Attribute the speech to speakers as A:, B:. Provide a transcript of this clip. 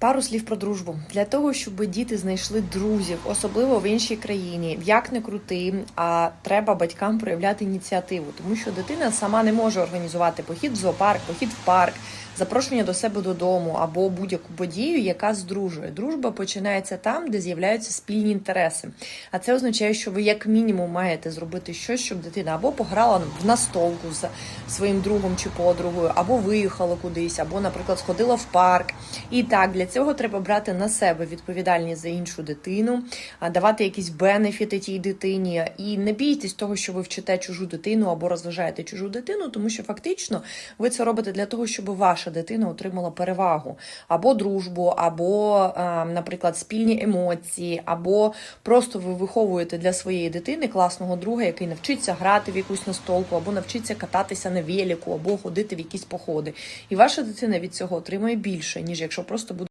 A: Пару слів про дружбу для того, щоб діти знайшли друзів, особливо в іншій країні. Як не крути, а треба батькам проявляти ініціативу, тому що дитина сама не може організувати похід в зоопарк, похід в парк, запрошення до себе додому або будь-яку подію, яка здружує. Дружба починається там, де з'являються спільні інтереси. А це означає, що ви як мінімум маєте зробити щось, щоб дитина або пограла в настолку з своїм другом чи подругою, або виїхала кудись, або, наприклад, сходила в парк. І так, для цього треба брати на себе відповідальність за іншу дитину, давати якісь бенефіти тій дитині. І не бійтесь того, що ви вчите чужу дитину або розважаєте чужу дитину, тому що фактично ви це робите для того, щоб ваша дитина отримала перевагу або дружбу, або, е, наприклад, спільні емоції, або просто ви виховуєте для своєї дитини класного друга, який навчиться грати в якусь настолку, або навчиться кататися на веліку, або ходити в якісь походи. І ваша дитина від цього отримає більше, ніж якщо просто буде.